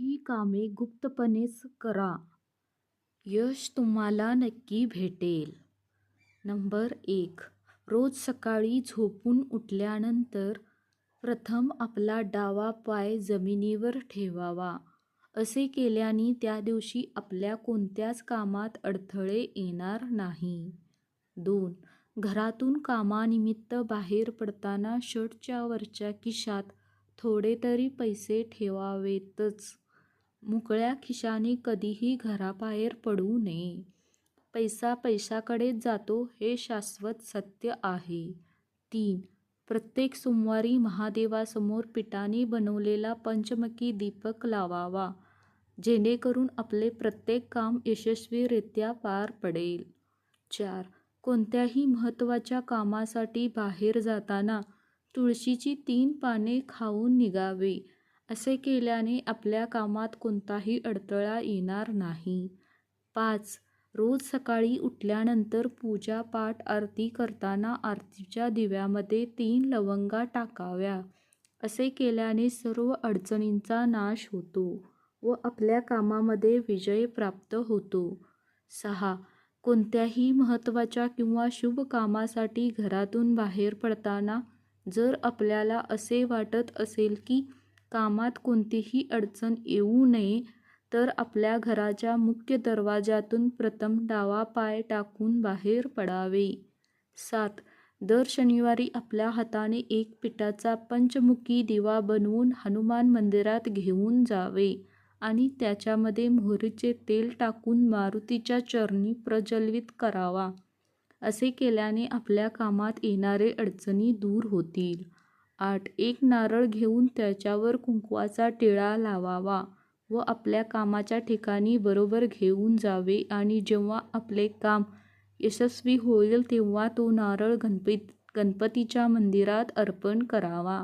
ही कामे गुप्तपणेच करा. यश तुम्हाला नक्की भेटेल. नंबर एक रोज सकाळी झोपून उठल्यानंतर प्रथम आपला डावा पाय जमिनीवर ठेवावा. असे केल्याने त्या दिवशी आपल्या कोणत्याच कामात अडथळे येणार नाही. दोन घरातून कामानिमित्त बाहेर पडताना शर्टच्या वरच्या खिशात थोडे तरी पैसे ठेवावेतच. मोकळ्या खिशाने कधीही घराबाहेर पडू नये. पैसा पैशाकडेच जातो हे शाश्वत सत्य आहे. तीन प्रत्येक सोमवारी महादेवासमोर पिठाने बनवलेला पंचमकी दीपक लावावा. जेणेकरून आपले प्रत्येक काम यशस्वीरित्या पार पडेल. चार कोणत्याही महत्त्वाच्या कामासाठी बाहेर जाताना तुळशीची तीन पाने खाऊन निघावे. असे केल्याने आपल्या कामात कोणताही अडथळा येणार नाही. पाच रोज सकाळी उठल्यानंतर पूजा पाठ आरती करताना आरतीच्या दिव्यामध्ये तीन लवंगा टाकाव्या. असे केल्याने सर्व अडचणींचा नाश होतो व आपल्या कामामध्ये विजय प्राप्त होतो. सहा कोणत्याही महत्त्वाच्या किंवा शुभ कामासाठी घरातून बाहेर पडताना जर आपल्याला असे वाटत असेल की कामात कोणतीही अडचण येऊ नये तर आपल्या घराच्या मुख्य दरवाज्यातून प्रथम डावा पाय टाकून बाहेर पडावे. सात दर शनिवारी आपल्या हाताने एक पिठाचा पंचमुखी दिवा बनवून हनुमान मंदिरात घेऊन जावे आणि त्याच्यामध्ये मोहरीचे तेल टाकून मारुतीच्या चरणी प्रज्वलित करावा. असे केल्याने आपल्या कामात येणारे अडचणी दूर होतील. आठ एक नारळ घेऊन त्याच्यावर कुंकवाचा टिळा लावावा व आपल्या कामाच्या ठिकाणी बरोबर घेऊन जावे आणि जेव्हा आपले काम यशस्वी होईल तेव्हा तो नारळ गणपतीच्या मंदिरात अर्पण करावा.